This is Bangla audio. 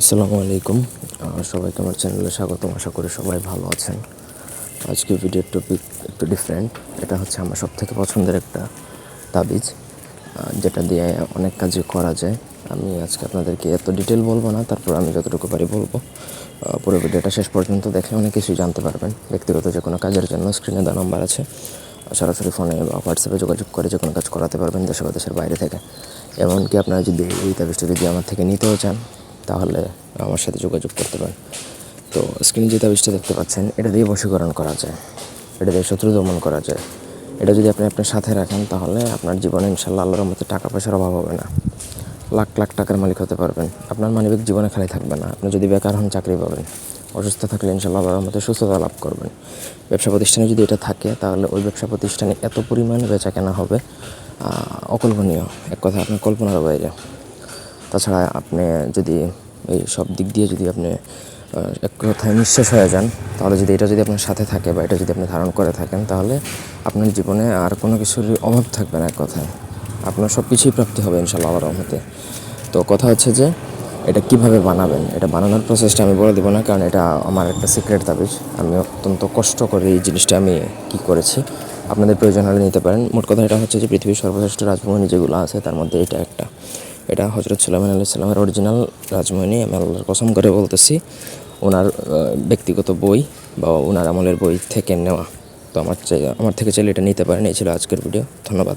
আসসালামু আলাইকুম। সবাইকে আমার চ্যানেলে স্বাগতম। আশা করি সবাই ভালো আছেন। আজকে ভিডিওর টপিক একটু ডিফারেন্ট এটা হচ্ছে আমার সব থেকে পছন্দের একটা তাবিজ যেটা দিয়ে অনেক কাজই করা যায়। আমি আজকে আপনাদেরকে এত ডিটেল বলব না, তারপর আমি যতটুকু পারি বলব। পুরো ভিডিওটা শেষ পর্যন্ত দেখলে অনেক কিছুই জানতে পারবেন। ব্যক্তিগত যে কোনো কাজের জন্য স্ক্রিনে দেওয়া নাম্বার আছে। সরাসরি ফোনে বা হোয়াটসঅ্যাপে যোগাযোগ করে যে কোনো কাজ করাতে পারবেন দেশে বা দেশের বাইরে থেকে। এমনকি আপনারা যদি এই তাবিজটা যদি আমার থেকে নিতেও চান তাহলে আমার সাথে যোগাযোগ করতে পারেন। তো স্ক্রিনে যে তাবিজটা দেখতে পাচ্ছেন, এটা দিয়ে বশীকরণ করা যায়। এটা দিয়ে শত্রু দমন করা যায়। এটা যদি আপনি আপনার সাথে রাখেন, তাহলে আপনার জীবনে ইনশাল্লাহ আল্লাহর মতো টাকা পয়সার অভাব হবে না। লাখ লাখ টাকার মালিক হতে পারবেন। আপনার মানবিক জীবনে খালি থাকবে না। আপনি যদি বেকার হন, চাকরি পাবেন। অসুস্থ থাকলে ইনশাল্লাহ আল্লাহর মতো সুস্থতা লাভ করবেন। ব্যবসা প্রতিষ্ঠানে যদি এটা থাকে, তাহলে ওই ব্যবসা প্রতিষ্ঠানে এত পরিমাণ বেচা কেনা হবে অকল্পনীয়। এক কথা আপনার কল্পনার বাইরে। তাছাড়া আপনি যদি এই সব দিক দিয়ে যদি আপনি এক কথায় নিঃশেষ হয়ে যান, তাহলে যদি এটা যদি আপনার সাথে থাকে বা এটা যদি আপনি ধারণ করে থাকেন, তাহলে আপনার জীবনে আর কোনো কিছুর অভাব থাকবে না এক কথায়। আপনার সব কিছুই প্রাপ্তি হবে ইনশাল্লাহ আল্লাহর রহমতে। তো কথা হচ্ছে যে, এটা কীভাবে বানাবেন? এটা বানানোর প্রসেসটা আমি বলে দেবো না, কারণ এটা আমার একটা সিক্রেট তাবিজ আমি অত্যন্ত কষ্ট করে এই জিনিসটা আমি কি করেছি, আপনাদের প্রয়োজন হলে নিতে পারেন। মোট কথা এটা হচ্ছে যে পৃথিবীর সর্বশ্রেষ্ঠ রাজমোহিনী যেগুলো আছে, তার মধ্যে এটা একটা। এটা হজরত সুলাইমান আল্লাহ সাল্লামের অরিজিনাল রাজমণি, আমি আল্লাহর কসম করে বলতেছি, ওনার ব্যক্তিগত বই বা ওনার আমলের বই থেকে নেওয়া। তো আমার চাই, আমার থেকে চাইলে এটা নিতে পারেন, এই ছিল আজকের ভিডিও ধন্যবাদ।